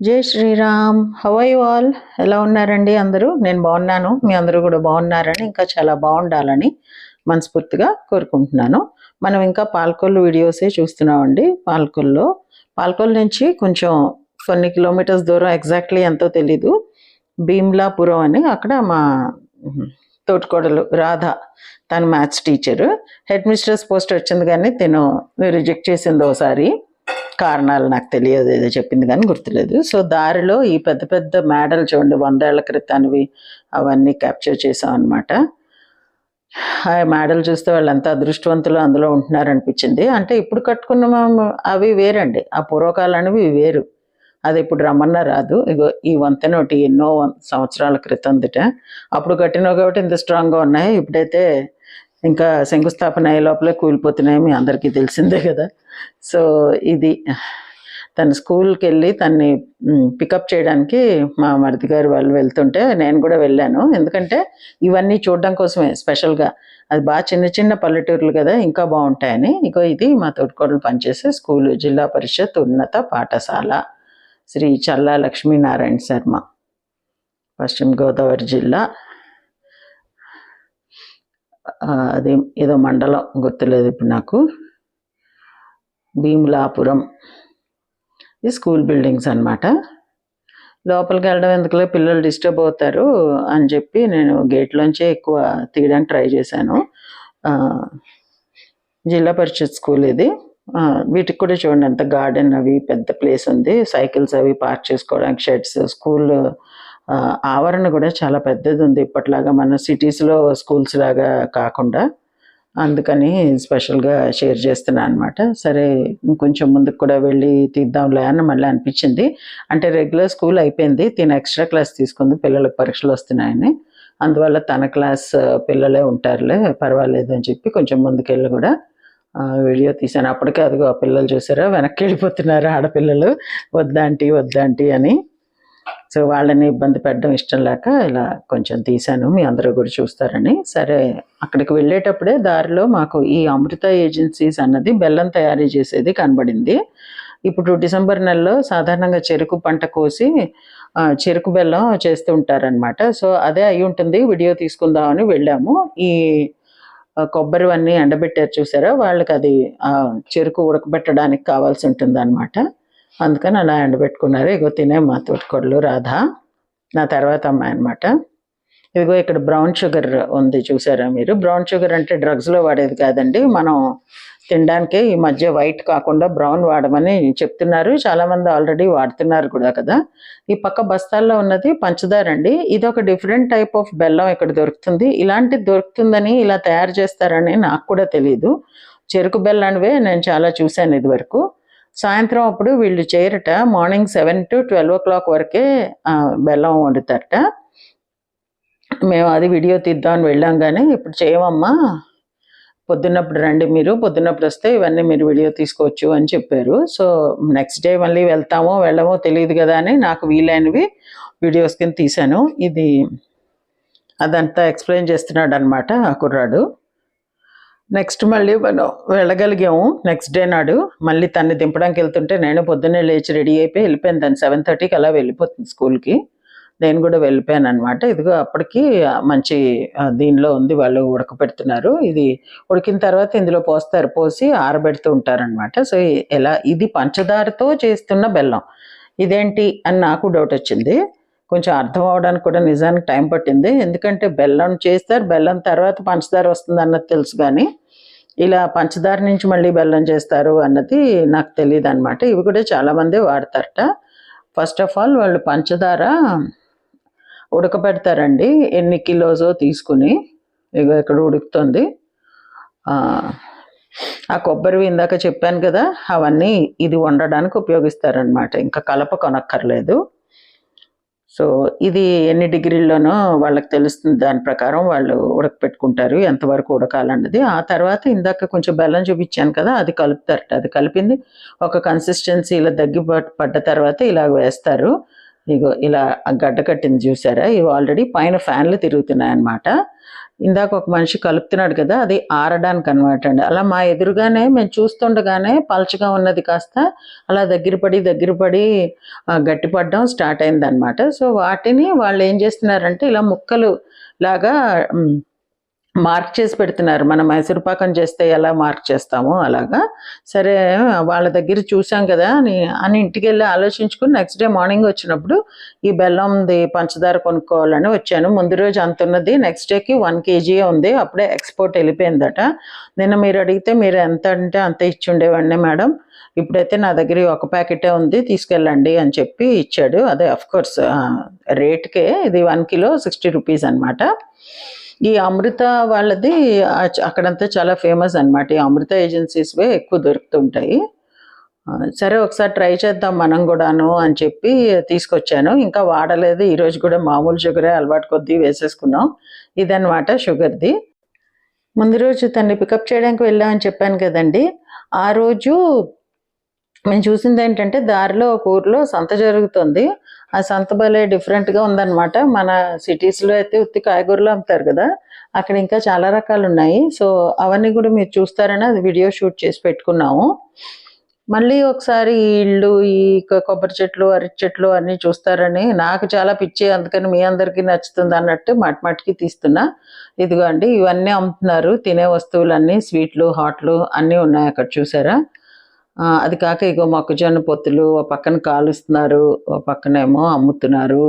జై శ్రీరామ్. హవై వాల్ ఎలా ఉన్నారండి అందరూ? నేను బాగున్నాను. మీ అందరూ కూడా బాగున్నారని ఇంకా చాలా బాగుండాలని మనస్ఫూర్తిగా కోరుకుంటున్నాను. మనం ఇంకా పాల్కొల్లు వీడియోసే చూస్తున్నామండి. పాల్కొల్లో పాల్కొల్ నుంచి కొంచెం కొన్ని కిలోమీటర్స్ దూరం ఎగ్జాక్ట్లీ ఎంతో తెలీదు. భీమ్లాపురం అని అక్కడ మా తోటికోడలు రాధ తను maths teacher head mistress post వచ్చింది కానీ తను రిజెక్ట్ చేసింది ఒకసారి కారణాలు నాకు తెలియదు ఏదో చెప్పింది కానీ గుర్తులేదు. సో దారిలో ఈ పెద్ద పెద్ద మేడలు చూడండి వందేళ్ళ క్రితానివి అవన్నీ క్యాప్చర్ చేసాం అనమాట ఆ మేడలు చూస్తే వాళ్ళు ఎంత అదృష్టవంతులు అందులో ఉంటున్నారనిపించింది. అంటే ఇప్పుడు కట్టుకున్న అవి వేరండి. ఆ పూర్వకాలనివి వేరు. అది ఇప్పుడు రమ్మన్నా రాదు. ఇగో ఈ వంతెన ఒకటి ఎన్నో సంవత్సరాల సంవత్సరాల క్రితందిట అప్పుడు కట్టినవి కాబట్టి ఇంత స్ట్రాంగ్గా ఉన్నాయి. ఇప్పుడైతే ఇంకా శంకుస్థాపన అయ్యే లోపలే కూలిపోతున్నాయి మీ అందరికీ తెలిసిందే కదా. సో ఇది తను స్కూల్కి వెళ్ళి తన్ని పికప్ చేయడానికి మా మరిది గారు వాళ్ళు వెళ్తుంటే నేను కూడా వెళ్ళాను. ఎందుకంటే ఇవన్నీ చూడడం కోసమే స్పెషల్గా. అది బాగా చిన్న చిన్న పల్లెటూర్లు కదా ఇంకా బాగుంటాయని. ఇగో ఇది మా తోటికోడలు పనిచేసే స్కూలు జిల్లా పరిషత్ ఉన్నత పాఠశాల. శ్రీ చల్లా లక్ష్మీనారాయణ శర్మ పశ్చిమ గోదావరి జిల్లా. అది ఏదో మండలం గుర్తులేదు ఇప్పుడు నాకు. భీములాపురం. ఇది స్కూల్ బిల్డింగ్స్ అన్నమాట. లోపలికి వెళ్ళడం ఎందుకులే? పిల్లలు డిస్టర్బ్ అవుతారు అని చెప్పి నేను గేట్లోంచే ఎక్కువ తీయడానికి ట్రై చేశాను. జిల్లా పరిషత్ స్కూల్ ఇది. వీటికి కూడా చూడండి ఎంత గార్డెన్ అవి పెద్ద ప్లేస్ ఉంది. సైకిల్స్ అవి పార్క్ చేసుకోవడానికి షెడ్స్ స్కూల్ ఆవరణ కూడా చాలా పెద్దది ఉంది ఇప్పట్లాగా మన సిటీస్లో స్కూల్స్ లాగా కాకుండా. అందుకని స్పెషల్గా షేర్ చేస్తున్నాను అనమాట సరే ఇంకొంచెం ముందుకు కూడా వెళ్ళి తీద్దాంలే అని మళ్ళీ అనిపించింది. అంటే రెగ్యులర్ స్కూల్ అయిపోయింది. తిన ఎక్స్ట్రా క్లాస్ తీసుకుంది. పిల్లలకు పరీక్షలు వస్తున్నాయని. అందువల్ల తన క్లాస్ పిల్లలే ఉంటారులే పర్వాలేదు అని చెప్పి కొంచెం ముందుకెళ్ళి కూడా వీడియో తీశాను. అప్పటికే అదిగో ఆ పిల్లలు చూసారా? వెనక్కి వెళ్ళిపోతున్నారు ఆడపిల్లలు. వద్దాంటి వద్దాంటి అని. సో వాళ్ళని ఇబ్బంది పెట్టడం ఇష్టం లేక ఇలా కొంచెం తీశాను. మీ అందరూ కూడా చూస్తారని. సరే అక్కడికి వెళ్ళేటప్పుడే దారిలో మాకు ఈ అమృత ఏజెన్సీస్ అన్నది బెల్లం తయారీ చేసేది కనబడింది. ఇప్పుడు డిసెంబర్ నెలలో సాధారణంగా చెరుకు పంట కోసి చెరుకు బెల్లం చేస్తూ ఉంటారనమాట సో అదే అయి ఉంటుంది. వీడియో తీసుకుందామని వెళ్ళాము. ఈ కొబ్బరివన్నీ ఎండబెట్టారు చూసారా? వాళ్ళకి అది చెరుకు ఉడకబెట్టడానికి కావాల్సి ఉంటుంది అందుకని అలా ఎండబెట్టుకున్నారు. ఇగో తినే మా తోటికొడలు రాధ నా తర్వాత అమ్మాయి అనమాట ఇదిగో ఇక్కడ బ్రౌన్ షుగర్ ఉంది చూసారా మీరు? బ్రౌన్ షుగర్ అంటే డ్రగ్స్లో వాడేది కాదండి. మనం తినడానికి ఈ మధ్య వైట్ కాకుండా బ్రౌన్ వాడమని చెప్తున్నారు. చాలామంది ఆల్రెడీ వాడుతున్నారు కూడా కదా. ఈ పక్క బస్తాల్లో ఉన్నది పంచదార అండి. ఇది ఒక డిఫరెంట్ టైప్ ఆఫ్ బెల్లం ఇక్కడ దొరుకుతుంది. ఇలాంటిది దొరుకుతుందని ఇలా తయారు చేస్తారని నాకు కూడా తెలియదు చెరుకు బెల్లానివే నేను చాలా చూశాను ఇది వరకు సాయంత్రం అప్పుడు వీళ్ళు చేయరట. Morning seven to twelve o'clock వరకే బెల్లం వండుతారట. మేము అది వీడియో తీద్దామని వెళ్ళాం కానీ ఇప్పుడు చేయమమ్మా. పొద్దున్నప్పుడు రండి మీరు పొద్దున్నప్పుడు వస్తే ఇవన్నీ మీరు వీడియో తీసుకోవచ్చు అని చెప్పారు. సో నెక్స్ట్ డే మళ్ళీ వెళ్తామో వెళ్ళమో తెలియదు కదా అని నాకు వీలైనవి వీడియోస్ కింద తీశాను. ఇది అదంతా ఎక్స్ప్లెయిన్ చేస్తున్నాడు అనమాట కుర్రాడు. నెక్స్ట్ మళ్ళీ మనం వెళ్ళగలిగాము. నెక్స్ట్ డే నాడు మళ్ళీ తన్ని దింపడానికి వెళ్తుంటే నేను పొద్దున్నే లేచి రెడీ అయిపోయి వెళ్ళిపోయాను. తను సెవెన్ థర్టీకి అలా వెళ్ళిపోతుంది స్కూల్కి నేను కూడా వెళ్ళిపోయాను అనమాట ఇదిగో అప్పటికి మంచి దీనిలో ఉంది వాళ్ళు ఉడకపెడుతున్నారు. ఇది ఉడికిన తర్వాత ఇందులో పోస్తారు. పోసి ఆరబెడుతూ ఉంటారనమాట సో ఎలా ఇది పంచదారతో చేస్తున్న బెల్లం. ఇదేంటి అని నాకు డౌట్ వచ్చింది. కొంచెం అర్థం అవడానికి కూడా నిజానికి టైం పట్టింది. ఎందుకంటే బెల్లం చేస్తారు బెల్లం తర్వాత పంచదార వస్తుంది అన్నది తెలుసు కానీ ఇలా పంచదార నుంచి మళ్ళీ బెల్లం చేస్తారు అన్నది నాకు తెలియదు అనమాట ఇవి కూడా చాలామంది వాడతారట. ఫస్ట్ ఆఫ్ ఆల్ వాళ్ళు పంచదార ఉడకబెడతారండి. ఎన్ని కిలోసో తీసుకుని ఇక ఇక్కడ ఉడుకుతుంది. ఆ, కొబ్బరి కొబ్బరివి ఇందాక చెప్పాను కదా అవన్నీ ఇది వండడానికి ఉపయోగిస్తారనమాట ఇంకా కలప కొనక్కర్లేదు. సో ఇది ఎన్ని డిగ్రీల్లోనో వాళ్ళకి తెలుస్తుంది దాని ప్రకారం వాళ్ళు ఉడకపెట్టుకుంటారు ఎంతవరకు ఉడకాలన్నది. ఆ తర్వాత ఇందాక కొంచెం బెల్లం చూపించాను కదా అది కలుపుతారట. అది కలిపింది ఒక కన్సిస్టెన్సీ ఇలా దగ్గి పడ్డ తర్వాత ఇలా వేస్తారు. ఇగో ఇలా గడ్డ కట్టింది చూసారా? ఇవి ఆల్రెడీ పైన ఫ్యాన్లు తిరుగుతున్నాయి అన్నమాట ఇందాక ఒక మనిషి కలుపుతున్నాడు కదా అది ఆరడానికి అనమాట అండి. అలా మా ఎదురుగానే మేము చూస్తుండగానే పలచగా ఉన్నది కాస్త అలా దగ్గర పడి దగ్గర పడి గట్టిపడడం స్టార్ట్ అయింది అనమాట సో వాటిని వాళ్ళు ఏం చేస్తున్నారంటే ఇలా ముక్కలు లాగా మార్క్ చేసి పెడుతున్నారు. మనం మైసూర్ పాకం చేస్తే ఎలా మార్క్ చేస్తామో అలాగా. సరే వాళ్ళ దగ్గర చూసాం కదా అని అని ఇంటికి వెళ్ళి ఆలోచించుకుని నెక్స్ట్ డే మార్నింగ్ వచ్చినప్పుడు ఈ బెల్లంది పంచదార కొనుక్కోవాలని వచ్చాను. ముందు రోజు అంత ఉన్నది నెక్స్ట్ డేకి వన్ కేజీ ఉంది. అప్పుడే ఎక్స్పోర్ట్ వెళ్ళిపోయిందట. నిన్న మీరు అడిగితే మీరు ఎంత అంటే అంత ఇచ్చి ఉండేవాడిని మేడం. ఇప్పుడైతే నా దగ్గర ఒక ప్యాకెటే ఉంది తీసుకెళ్ళండి అని చెప్పి ఇచ్చాడు. అదే అఫ్కోర్స్ రేట్కే ఇది వన్ కిలో సిక్స్టీ రూపీస్ అనమాట ఈ అమృత వాళ్ళది అక్కడంతా చాలా ఫేమస్ అన్నమాట. ఈ అమృత ఏజెన్సీస్వే ఎక్కువ దొరుకుతుంటాయి. సరే ఒకసారి ట్రై చేద్దాం మనం కూడాను అని చెప్పి తీసుకొచ్చాను. ఇంకా వాడలేదు. ఈరోజు కూడా మామూలు షుగరే అలవాటు కొద్దీ వేసేసుకున్నాం. ఇదనమాట షుగర్ది. ముందు రోజు తన్ని పికప్ చేయడానికి వెళ్ళామని చెప్పాను కదండి. ఆ రోజు మేము చూసింది ఏంటంటే దారిలో ఒక ఊర్లో సంత జరుగుతుంది. ఆ సంత భలే డిఫరెంట్గా ఉందన్నమాట. మన సిటీస్లో అయితే ఉత్తి కాయగూరలు అమ్ముతారు కదా. అక్కడ ఇంకా చాలా రకాలు ఉన్నాయి. సో అవన్నీ కూడా మీరు చూస్తారని అది వీడియో షూట్ చేసి పెట్టుకున్నాము. మళ్ళీ ఒకసారి ఈ ఇళ్ళు ఈ కొబ్బరి చెట్లు అరటి చెట్లు అన్నీ చూస్తారని నాకు చాలా పిచ్చి అందుకని మీ అందరికీ నచ్చుతుంది అన్నట్టు మటి తీస్తున్నా. ఇదిగో అండి ఇవన్నీ అమ్ముతున్నారు. తినే వస్తువులన్నీ స్వీట్లు హాట్లు అన్నీ ఉన్నాయి అక్కడ చూసారా? అది కాక ఇగో మొక్కజొన్న పొత్తులు ఓ పక్కన కాలుస్తున్నారు ఓ పక్కనేమో అమ్ముతున్నారు.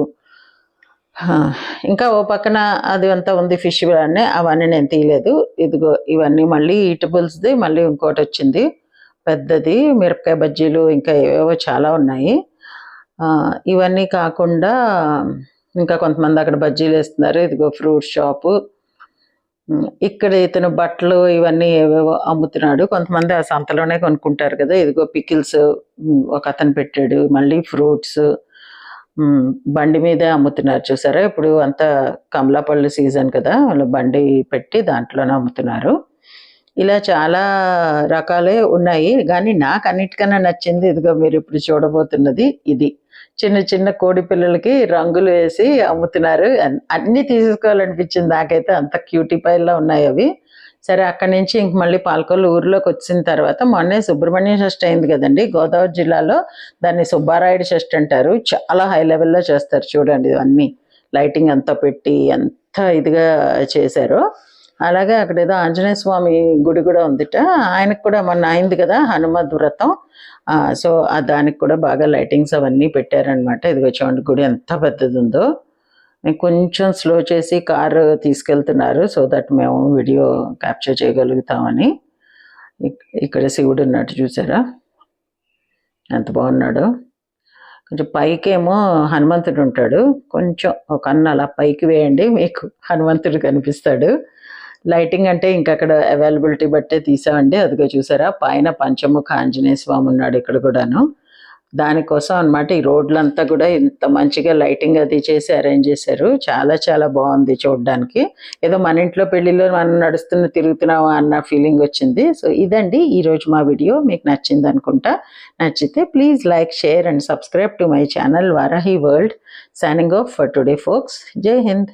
ఇంకా ఓ పక్కన అది అంతా ఉంది ఫిష్ అన్నీ అవన్నీ నేను తీయలేదు. ఇదిగో ఇవన్నీ మళ్ళీ ఈటబుల్స్ది మళ్ళీ ఇంకోటి వచ్చింది. పెద్దది మిరపకాయ బజ్జీలు ఇంకా ఏవేవో చాలా ఉన్నాయి. ఇవన్నీ కాకుండా ఇంకా కొంతమంది అక్కడ బజ్జీలు వేస్తున్నారు ఇదిగో ఫ్రూట్ షాపు. ఇక్కడ ఇతను బట్టలు ఇవన్నీ ఏవేవో అమ్ముతున్నాడు. కొంతమంది ఆ సంతలోనే కొనుక్కుంటారు కదా. ఇదిగో పికిల్స్ ఒక అతను పెట్టాడు. మళ్ళీ ఫ్రూట్స్ బండి మీదే అమ్ముతున్నారు. చూసారా? ఇప్పుడు అంతా కమలాపళ్ళు సీజన్ కదా. వాళ్ళు బండి పెట్టి దాంట్లోనే అమ్ముతున్నారు. ఇలా చాలా రకాలే ఉన్నాయి. కానీ నాకు అన్నిటికన్నా నచ్చింది ఇదిగో మీరు ఇప్పుడు చూడబోతున్నది ఇది. చిన్న చిన్న కోడి పిల్లలకి రంగులు వేసి అమ్ముతున్నారు. అన్నీ అన్ని తీసుకోవాలనిపించింది. నాకైతే అంత క్యూటీ పైల్లో ఉన్నాయి అవి. సరే అక్కడి నుంచి ఇంక మళ్ళీ పాలకొల్లు ఊర్లోకి వచ్చిన తర్వాత మొన్నే సుబ్రహ్మణ్య షష్ఠి అయింది కదండి. గోదావరి జిల్లాలో దాన్ని సుబ్బారాయుడు షష్ఠి అంటారు. చాలా హై లెవెల్లో చేస్తారు చూడండి ఇవన్నీ. లైటింగ్ అంతా పెట్టి ఎంత ఇదిగా చేశారు. అలాగే అక్కడ ఏదో ఆంజనేయ స్వామి గుడి కూడా ఉందిట. ఆయనకు కూడా మొన్న అయింది కదా హనుమద్ వ్రతం. సో ఆ దానికి కూడా బాగా లైటింగ్స్ అవన్నీ పెట్టారనమాట ఇదిగో చూడండి గుడి ఎంత పెద్దది ఉందో కొంచెం స్లో చేసి కారు తీసుకెళ్తున్నారు సో దట్ మేము వీడియో క్యాప్చర్ చేయగలుగుతామని. ఇక్కడ శివుడు ఉన్నట్టు చూసారా? ఎంత బాగున్నాడు. కొంచెం పైకేమో హనుమంతుడు ఉంటాడు. కొంచెం ఒక అన్న అలా పైకి వేయండి మీకు హనుమంతుడు కనిపిస్తాడు. లైటింగ్ అంటే ఇంకా అక్కడ అవైలబిలిటీ బట్టే తీసామండి. అదిగో చూసారా? పైన పంచముఖ ఆంజనేయ స్వామి ఉన్నాడు ఇక్కడ కూడాను. దానికోసం అన్నమాట ఈ రోడ్లంతా కూడా ఇంత మంచిగా లైటింగ్ అది చేసి అరేంజ్ చేశారు. చాలా చాలా బాగుంది చూడడానికి. ఏదో మన ఇంట్లో పెళ్ళిలో మనం నడుస్తున్న తిరుగుతున్నావా అన్న ఫీలింగ్ వచ్చింది. సో ఇదండి ఈ రోజు మా వీడియో. మీకు నచ్చింది అనుకుంటా. నచ్చితే please like share and subscribe to my channel Varahi world. Signing off for today folks Jai Hind